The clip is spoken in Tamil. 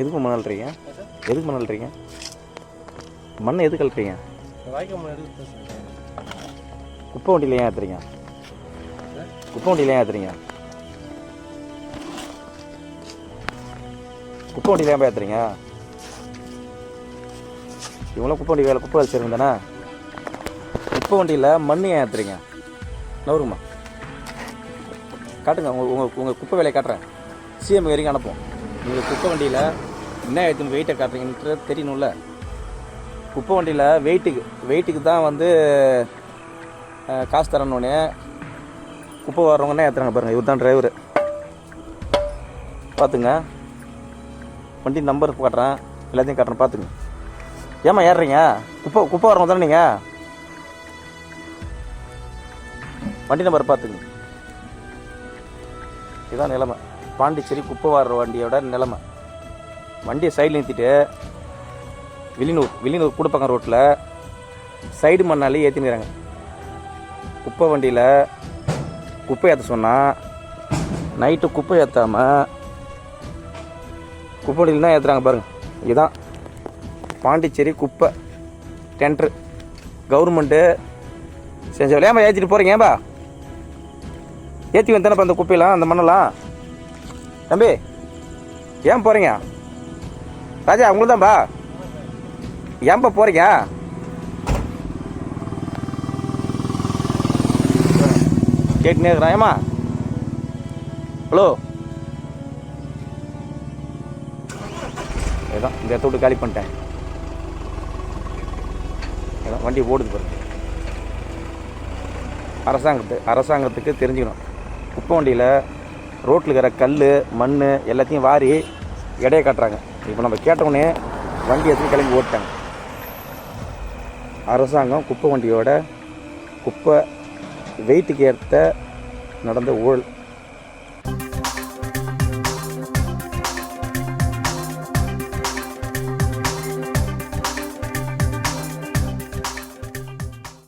எதுக்கு மண் அழுறீங்க எதுக்கு மண் அழுறீங்க மண்ணை எதுக்கு அழுறீங்க குப்பை வண்டியில் ஏன் ஏற்றுறீங்க குப்பை வண்டியில் ஏன் ஏற்றுறீங்க குப்பை வண்டியில் ஏன் ஏற்றுறீங்க இவங்களாம் குப்பை வண்டி வேலை குப்பை வேலை தானே? குப்பை வண்டியில் மண் ஏன் ஏற்றுறீங்க நவருங்கம்மா. காட்டுங்க உங்கள் உங்கள் உங்கள் குப்பை வேலையை காட்டுறேன். சிஎம் வரைக்கும் அனுப்புவோம். நீங்கள் குப்பை வண்டியில் என்ன எடுத்து வெயிட்டை காட்டுறீங்கன்றது தெரியணும்ல. குப்பை வண்டியில் வெயிட்டுக்கு வெயிட்டுக்கு தான் வந்து காசு தரணுன்னே குப்பை வர்றவங்கன்னா ஏற்றுறாங்க பாருங்கள் இவர் தான் டிரைவர் பார்த்துங்க வண்டி நம்பர் காட்டுறேன். எல்லாத்தையும் காட்டுறேன் பார்த்துங்க ஏம்மா ஏறுறீங்க? குப்பை குப்பை வரவங்க தானே நீங்கள் வண்டி நம்பர் பார்த்துங்க இதுதான் நிலமை. பாண்டிச்சேரி குப்பை வாடுற வண்டியோட நிலைமை. வண்டியை சைடில் நிறுத்திட்டு வில்லியனூர் வில்லியனூர் கூடப்பக்கம் ரோட்டில் சைடு மண்ணாலே ஏற்றினுக்கிறாங்க குப்பை வண்டியில் குப்பை ஏற்ற சொன்னால் நைட்டு குப்பை ஏற்றாமல் குப்பை வண்டியில் தான் ஏற்றுறாங்க பாருங்கள் இதுதான் பாண்டிச்சேரி குப்பை டென்ட்ரு கவர்மெண்ட்டு செஞ்ச ஏன்பா ஏற்றிட்டு போகிறீங்க ஏன்பா? ஏற்றி வந்தானப்பா அந்த குப்பையெல்லாம் அந்த மண்ணெல்லாம். தம்பி ஏன் போகிறீங்க ராஜா உங்களுக்கு தான்ப்பா ஏன்பா போகிறீங்க கேட்டுனே இருக்கிறான். ஏமா ஹலோ? இதான் இந்த இடத்த விட்டு காலி பண்ணிட்டேன். ஏதோ வண்டி ஓடுது பாருங்க அரசாங்கத்து அரசாங்கத்துக்கு தெரிஞ்சுக்கணும். குப்பை வண்டியில் ரோட்டில் இருக்கிற கல் மண் எல்லாத்தையும் வாரி எடையை காட்டுறாங்க. இப்போ நம்ம கேட்டவுடனே வண்டி எடுத்து கிளம்பி ஓட்டாங்க அரசாங்கம் குப்பை வண்டியோட குப்பை வெயிட்டுக்கு ஏற்ற நடந்த ஊழல்.